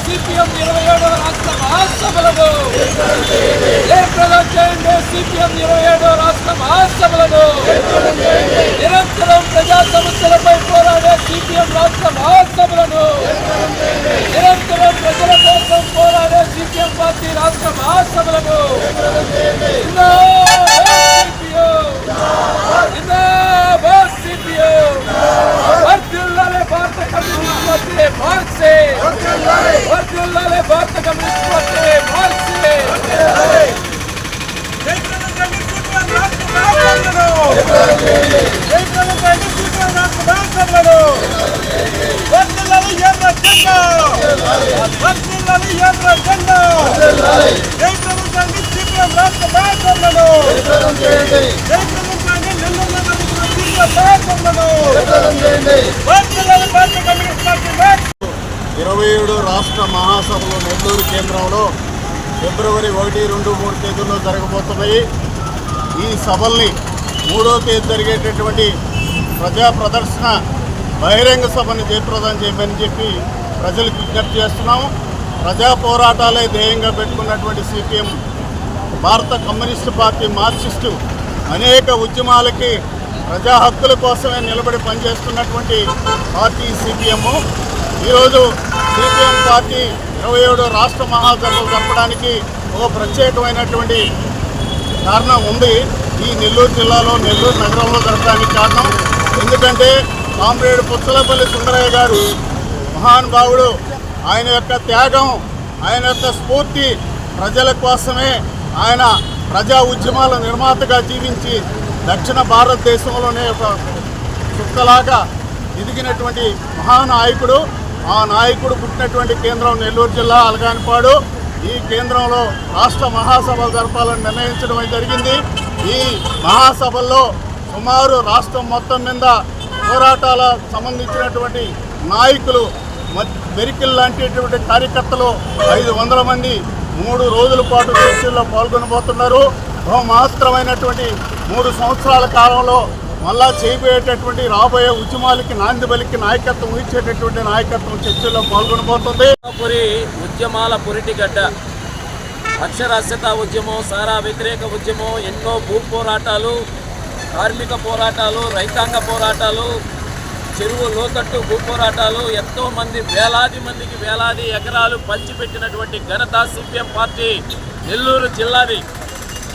CPM ఇరవై ఏడవ రాష్ట్ర మహాసభలకు జయప్రదం చేయండి సిపిఎం ఇరవై ఏడవ రాష్ట్ర మహాసభలకు నిరంతరం ప్రజా సమస్యలపై ఇరవై ఏడు రాష్ట్ర మహాసభలు నెల్లూరు కేంద్రంలో ఫిబ్రవరి ఒకటి రెండు మూడు తేదీల్లో జరగబోతున్నాయి. ఈ సభల్ని మూడో తేదీ జరిగేటటువంటి ప్రజా ప్రదర్శన బహిరంగ సభని జయప్రదం చేయమని చెప్పి ప్రజలకు విజ్ఞప్తి చేస్తున్నాము. ప్రజా పోరాటాలే ధ్యేయంగా పెట్టుకున్నటువంటి సిపిఎం భారత కమ్యూనిస్టు పార్టీ మార్క్సిస్టు అనేక ఉద్యమాలకి ప్రజా హక్కుల కోసమే నిలబడి పనిచేస్తున్నటువంటి పార్టీ సిపిఎం ఈరోజు సిపిఎం పార్టీ ఇరవై ఏడు రాష్ట్ర మహాసభలు జరపడానికి ఒక ప్రత్యేకమైనటువంటి కారణం ఉంది. ఈ నెల్లూరు జిల్లాలో నెల్లూరు నగరంలో జరపడానికి కారణం. ఎందుకంటే కామ్రేడ్ పుచ్చలపల్లి సుందరయ్య గారు మహానుభావుడు ఆయన యొక్క త్యాగం ఆయన యొక్క స్ఫూర్తి ప్రజల కోసమే ఆయన ప్రజా ఉద్యమాల నిర్మాతగా జీవించి దక్షిణ భారతదేశంలోనే ఒక చుక్కలాగా ఎదిగినటువంటి మహానాయకుడు. ఆ నాయకుడు పుట్టినటువంటి కేంద్రం నెల్లూరు జిల్లా అలగానిపాడు. ఈ కేంద్రంలో రాష్ట్ర మహాసభలు జరపాలని నిర్ణయించడం జరిగింది. ఈ మహాసభల్లో సుమారు రాష్ట్రం మొత్తం మీద పోరాటాల సంబంధించినటువంటి నాయకులు మెరికిల్ లాంటిటువంటి కార్యకర్తలు ఐదు వందల మంది మూడు రోజుల పాటు చర్చల్లో పాల్గొనబోతున్నారు. బహుమాత్రమైనటువంటి మూడు సంవత్సరాల కాలంలో మళ్ళా చేయబోయేటటువంటి రాబోయే ఉద్యమాలకి నాంది బలికి నాయకత్వం ఇచ్చేటటువంటి నాయకత్వం చర్చల్లో పాల్గొనబోతుంది. పురి ఉద్యమాల పురిటిగడ్డ. అక్షరాస్యత ఉద్యమం సారా వ్యతిరేక ఉద్యమం ఎన్నో భూ పోరాటాలు కార్మిక పోరాటాలు రైతాంగ పోరాటాలు చెరువు లోతట్టు భూ పోరాటాలు ఎంతో మంది వేలాది మందికి వేలాది ఎకరాలు పంచిపెట్టినటువంటి ఘనత సిపిఎం పార్టీ నెల్లూరు జిల్లాది.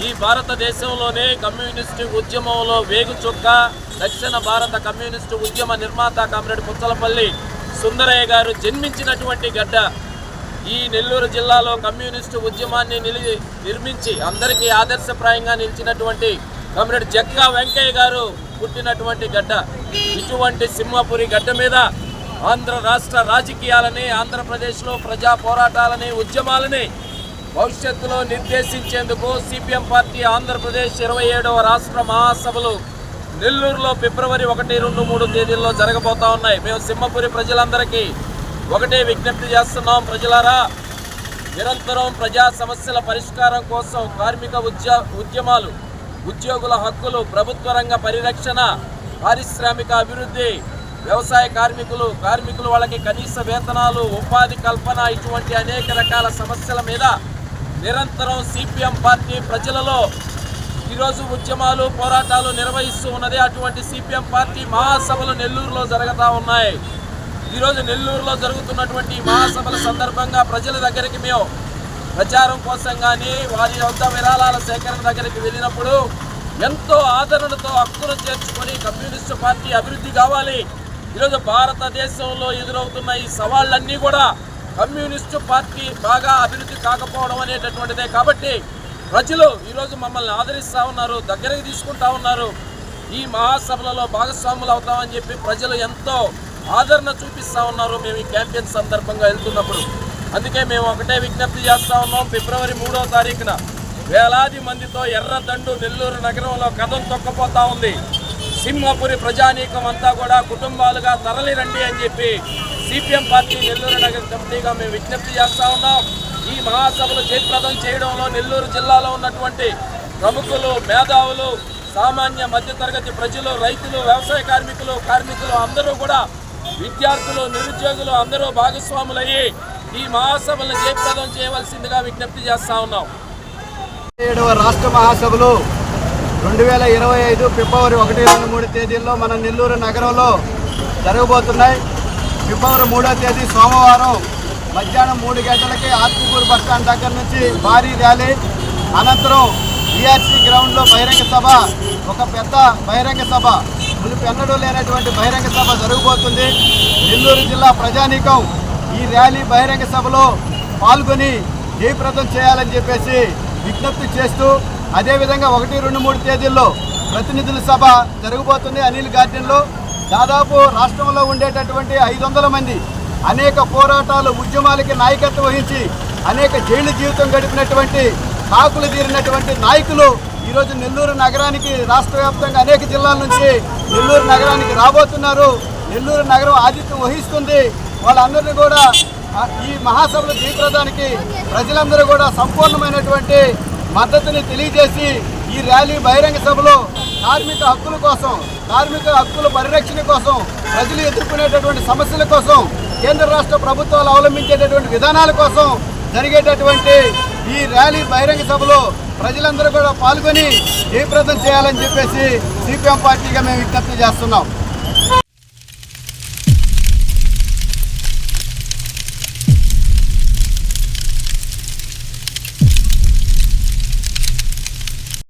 ఈ భారతదేశంలోనే కమ్యూనిస్టు ఉద్యమంలో వేగుచుక్క దక్షిణ భారత కమ్యూనిస్టు ఉద్యమ నిర్మాత కామ్రేడ్ పుచ్చలపల్లి సుందరయ్య గారు జన్మించినటువంటి గడ్డ. ఈ నెల్లూరు జిల్లాలో కమ్యూనిస్టు ఉద్యమాన్ని నిలి నిర్మించి అందరికీ ఆదర్శప్రాయంగా నిలిచినటువంటి కామ్రేడ్ జక్కా వెంకయ్య గారు పుట్టినటువంటి గడ్డ. ఇటువంటి సింహపురి గడ్డ మీద ఆంధ్ర రాష్ట్ర రాజకీయాలని ఆంధ్రప్రదేశ్లో ప్రజా పోరాటాలని ఉద్యమాలని భవిష్యత్తులో నిర్దేశించేందుకు సిపిఎం పార్టీ ఆంధ్రప్రదేశ్ ఇరవై ఏడవ రాష్ట్ర మహాసభలు నెల్లూరులో ఫిబ్రవరి ఒకటి రెండు మూడు తేదీల్లో జరగబోతా ఉన్నాయి. మేము సింహపురి ప్రజలందరికీ ఒకటే విజ్ఞప్తి చేస్తున్నాం. ప్రజలారా నిరంతరం ప్రజా సమస్యల పరిష్కారం కోసం కార్మిక ఉద్య ఉద్యమాలు ఉద్యోగుల హక్కులు ప్రభుత్వ రంగ పరిరక్షణ పారిశ్రామిక అభివృద్ధి వ్యవసాయ కార్మికులు కార్మికులు వాళ్ళకి కనీస వేతనాలు ఉపాధి కల్పన ఇటువంటి అనేక రకాల సమస్యల మీద నిరంతరం సిపిఎం పార్టీ ప్రజలలో ఈరోజు ఉద్యమాలు పోరాటాలు నిర్వహిస్తూ ఉన్నది. అటువంటి సిపిఎం పార్టీ మహాసభలు నెల్లూరులో జరుగుతూ ఉన్నాయి. ఈరోజు నెల్లూరులో జరుగుతున్నటువంటి మహాసభల సందర్భంగా ప్రజల దగ్గరికి మేము ప్రచారం కోసం కానీ వారి యొక్క విరాళాల సేకరణ దగ్గరికి వెళ్ళినప్పుడు ఎంతో ఆదరణతో హక్కును చేర్చుకొని కమ్యూనిస్టు పార్టీ అభివృద్ధి కావాలి. ఈరోజు భారతదేశంలో ఎదురవుతున్న ఈ సవాళ్ళన్నీ కూడా కమ్యూనిస్టు పార్టీ బాగా అభివృద్ధి కాకపోవడం అనేటటువంటిదే. కాబట్టి ప్రజలు ఈరోజు మమ్మల్ని ఆదరిస్తూ ఉన్నారు దగ్గరికి తీసుకుంటా ఉన్నారు. ఈ మహాసభలలో భాగస్వాములు అవుతామని చెప్పి ప్రజలు ఎంతో ఆదరణ చూపిస్తూ ఉన్నారు మేము ఈ క్యాంపెయిన్ సందర్భంగా వెళ్తున్నప్పుడు. అందుకే మేము ఒకటే విజ్ఞప్తి చేస్తూ ఉన్నాం ఫిబ్రవరి మూడో తారీఖున వేలాది మందితో ఎర్రదండు నెల్లూరు నగరంలో కథం తొక్కపోతా ఉంది. సింహపురి ప్రజానీకం అంతా కూడా కుటుంబాలుగా తరలిరండి అని చెప్పి సిపిఎం పార్టీ నెల్లూరు నగర కమిటీగా మేము విజ్ఞప్తి చేస్తా ఉన్నాం. ఈ మహాసభలు జయప్రదం చేయడంలో నెల్లూరు జిల్లాలో ఉన్నటువంటి ప్రముఖులు మేధావులు సామాన్య మధ్యతరగతి ప్రజలు రైతులు వ్యవసాయ కార్మికులు కార్మికులు అందరూ కూడా విద్యార్థులు నిరుద్యోగులు అందరూ భాగస్వాములయ్యి ఈ మహాసభలను జయప్రదం చేయవలసిందిగా విజ్ఞప్తి చేస్తా ఉన్నాం. ఏడవ రాష్ట్ర మహాసభలు రెండు వేల ఇరవై ఐదు ఫిబ్రవరి ఒకటి రెండు మూడు తేదీల్లో మన నెల్లూరు నగరంలో జరగబోతున్నాయి. ఫిబ్రవరి మూడో తేదీ సోమవారం మధ్యాహ్నం మూడు గంటలకి ఆత్మకూరు బస్టాండ్ దగ్గర నుంచి భారీ ర్యాలీ. అనంతరం ఈఆర్సీ గ్రౌండ్లో బహిరంగ సభ ఒక పెద్ద బహిరంగ సభ. మునుపు ఎన్నడూ లేనటువంటి బహిరంగ సభ జరగబోతుంది. నెల్లూరు జిల్లా ప్రజానీకం ఈ ర్యాలీ బహిరంగ సభలో పాల్గొని జయప్రదం చేయాలని చెప్పేసి విజ్ఞప్తి చేస్తూ అదేవిధంగా ఒకటి రెండు మూడు తేదీల్లో ప్రతినిధుల సభ జరగబోతుంది అనిల్ గార్డెన్లో. దాదాపు రాష్ట్రంలో ఉండేటటువంటి ఐదు వందల మంది అనేక పోరాటాలు ఉద్యమాలకి నాయకత్వం వహించి అనేక జైలు జీవితం గడిపినటువంటి కాకులు తీరినటువంటి నాయకులు ఈరోజు నెల్లూరు నగరానికి రాష్ట్ర వ్యాప్తంగా అనేక జిల్లాల నుంచి నెల్లూరు నగరానికి రాబోతున్నారు. నెల్లూరు నగరం ఆతిథ్యం వహిస్తుంది. వాళ్ళందరినీ కూడా ఈ మహాసభలు తీర్చడానికి ప్రజలందరూ కూడా సంపూర్ణమైనటువంటి మద్దతుని తెలియజేసి ఈ ర్యాలీ బహిరంగ సభలో కార్మిక హక్కుల కోసం కార్మిక హక్కుల పరిరక్షణ కోసం ప్రజలు ఎదుర్కొనేటటువంటి సమస్యల కోసం కేంద్ర రాష్ట్ర ప్రభుత్వాలు అవలంబించేటటువంటి విధానాల కోసం జరిగేటటువంటి ఈ ర్యాలీ బహిరంగ సభలో ప్రజలందరూ కూడా పాల్గొని జయప్రదం చేయాలని చెప్పేసి సిపిఎం పార్టీగా మేము విజ్ఞప్తి చేస్తున్నాం.